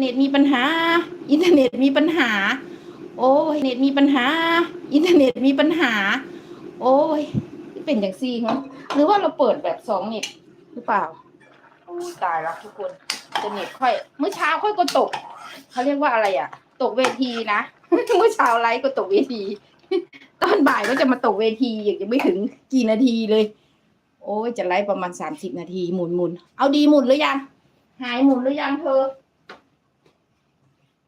เน็ตมีปัญหา อินเทอร์เน็ตมีปัญหา โอ้ยเน็ตมีปัญหา อินเทอร์เน็ตมีปัญหา โอ้ยเป็นอย่างซี่เหรอหรือว่าเราเปิดแบบสองเน็ตหรือเปล่าตายแล้วทุกคนจะเน็ตค่อยเมื่อเช้าค่อยก็ตกเขาเรียกว่าอะไรอะตกเวทีนะเมื่อเช้าไลฟ์ก็ตกเวที ตอนบ่ายก็จะมาตกเวทีอย่างยังไม่ถึงกี่นาทีเลย โอ้ยจะไลฟ์ประมาณสามสิบนาทีหมุนหมุนเอาดีหมุนหรือยัง หายหมุนหรือยังเธอ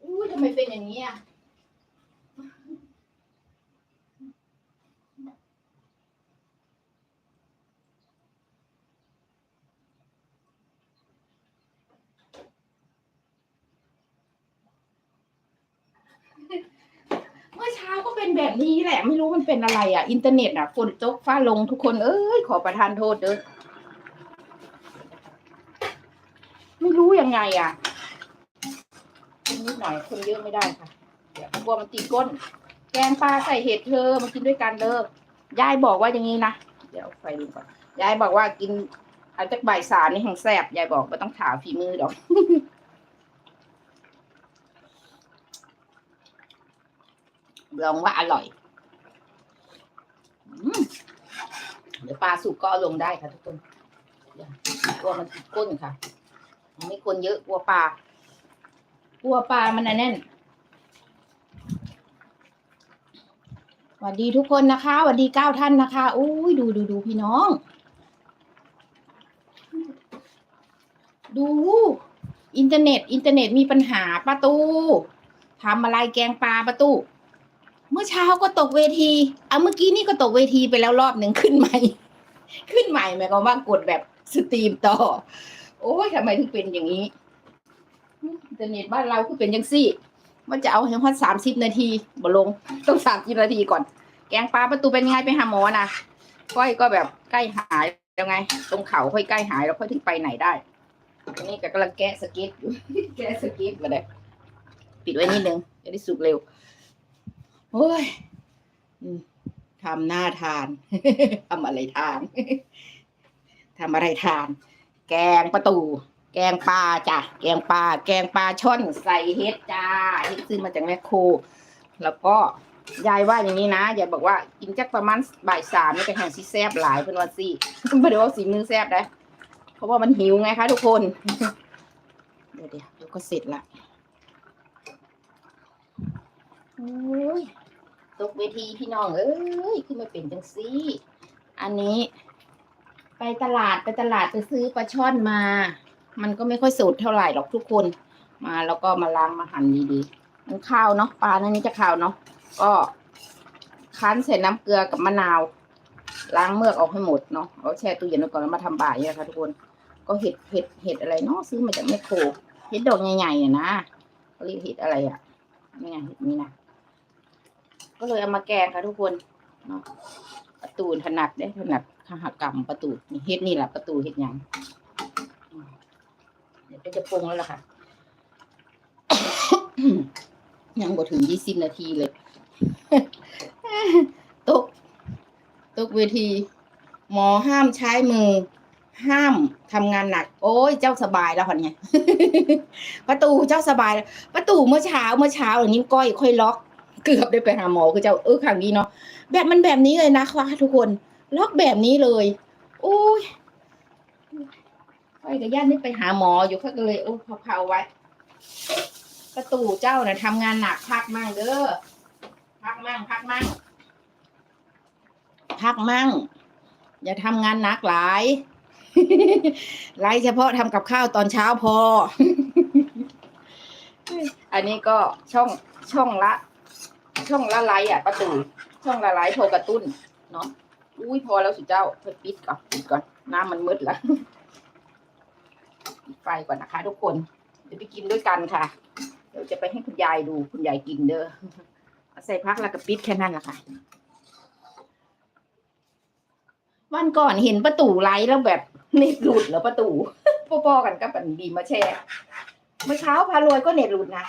อู้ทำไมเป็นอย่างนี้อะเมื่อเช้าก็เป็นแบบนี้แหละ ไม่รู้มันเป็นอะไรอะ อินเทอร์เน็ตอะฝนตกฟ้าลงทุกคนเอ้ยขอประทานโทษเด้อไม่รู้ยังไงอะ นิดหน่อยคนเยอะไม่ได้ค่ะ เดี๋ยวกลัวมันติดก้น แกงปลาใส่เห็ดเธอมากินด้วยกันเด้อยายบอกว่าอย่างนี้นะ เดี๋ยวไฟดูก่อนยายบอกว่ากินอาจจะบ่ายสามนี่แห่งแซ่บยายบอกไม่ต้องถามฝีมือดอกลองว่าอร่อยเดี๋ยวปลาสุกก็ลงได้ค่ะทุกคนกลัวมันติดก้นค่ะ ไม่คนเยอะกลัวปลา กลัวปลามันแน่นสวัสดีทุกคนนะคะสวัสดีเก้าท่านนะคะอุ้ยดูดูดูพี่น้อง ดู อินเทอร์เน็ต อินเทอร์เน็ตมีปัญหาประตูทำอะไรแกงปลาประตูเมื่อเช้าก็ตกเวทีเอาเมื่อกี้นี่ก็ตกเวทีไปแล้วรอบหนึ่งขึ้นใหม่ ขึ้นใหม่หมายความว่ากดแบบสตรีมต่อ โอ้ยทำไมถึงเป็นอย่างนี้ อินเทอร์เน็ตบ้านเราคือเป็นยังซี่มันจะเอาให้ฮอดสามสิบนาทีบ่ลงต้องสามสิบนาทีก่อน แกงปลาประตูเป็นไงไปหาหมอนะก้อยก็แบบใกล้หายแล้วไง ตรงเขาค่อยใกล้หายแล้วค่อยถึงไปไหนได้อันนี้ก็กำลังแกะสก็ตอยู่แกะสก็ตมาเลยปิดไว้นิดนึงจะได้สุกเร็วโอ้ยทำหน้าทานทำอะไรทานทำอะไรทาน แกงประตู แกงปลาจ้ะ แกงปลา แกงปลาช่อนใส่เฮ็ดจ้า เฮ็ดซื้อมาจากแมคโครูแล้วก็ยายว่าอย่างนี้นะยายบอกว่ากินจักประมาณบ่ายสามนี่ก็แห่งซีแซบหลายเพื่อนว่าซี่ไม่ได้ว่าสีมือแซบนะเพราะว่ามันหิวไงคะทุกคนเดี๋ยวเดี๋ยวเดี๋ยวก็เสร็จละโอ้ยตกเวทีพี่น้องเอ้ยขึ้นมาเป็นจังซี่ อันนี้ ไปตลาดไปตลาดไปซื้อปลาช่อนมา มันก็ไม่ค่อยสดเท่าไหร่หรอกทุกคน มาแล้วก็มาล้างมาหั่นดีๆมันข้าวเนาะปลานั่นนี่จะข้าวเนาะก็คั้นใส่น้ำเกลือกับมะนาวล้างเมือกออกให้หมดเนาะเอาแช่ตู้เย็นไว้ก่อนแล้วมาทำบ่ายนี่นะคะทุกคน ก็เห็ดเห็ดเห็ดอะไรเนาะซื้อมาจากแมคโคเห็ดดอกใหญ่ๆเนี่ยนะเขาเรียกเห็ดอะไรอะนี่ไงเห็ดนี้นะก็เลยเอามาแกงค่ะทุกคนเนาะประตูถนัดได้ถนัดขหกรรมประตูเฮ็ดนี่แหละประตูเฮ็ดยัง ดี๋ยวก็จะปรุงแล้วล่ะค่ะ ยังบ่ถึงยี่สิบนาทีเลยตกตกเวที หมอห้ามใช้มือ ห้ามทำงานหนัก โอ้ยเจ้าสบายแล้วค่ะเนี่ยประตูเจ้าสบายแล้วประตูเมื่อเช้าเมื่อเช้าอย่างนี้ก้อยค่อยล็อก เกือบได้ไปหาหมอคือเจ้าเออครั้งนี้เนาะแบบมันแบบนี้เลยนะคะทุกคน ล็อกแบบนี้เลยโอ้ย ไปกับญาตินี่ไปหาหมออยู่เขาก็เลยโอ้เผาๆไว้ ประตูเจ้าน่ะทำงานหนักพักมั่งเด้อพักมั่งพักมั่งพักมั่ง อย่าทำงานหนักหลายไลเฉพาะทำกับข้าวตอนเช้าพอ อันนี้ก็ช่องช่องละ ช่องละไลท์อะประตูช่องละไลท์โทรกระตุ้น เนาะอุ้ยพอแล้วสิเจ้าไปปิดก่อนปิดก่อน น้ำมันมืดละ ไฟก่อนนะคะ ทุกคนเดี๋ยวไปกินด้วยกันค่ะ เดี๋ยวจะไปให้คุณยายดูคุณยายกินเด้อใส่พักแล้วก็ปิดแค่นั้นแหละค่ะ วันก่อนเห็นประตูไลท์แล้วแบบเน็ตหลุดแล้วประตูพอๆกันกับปันดีมาแชร์เมื่อเช้าพารวยก็เน็ตหลุดนะ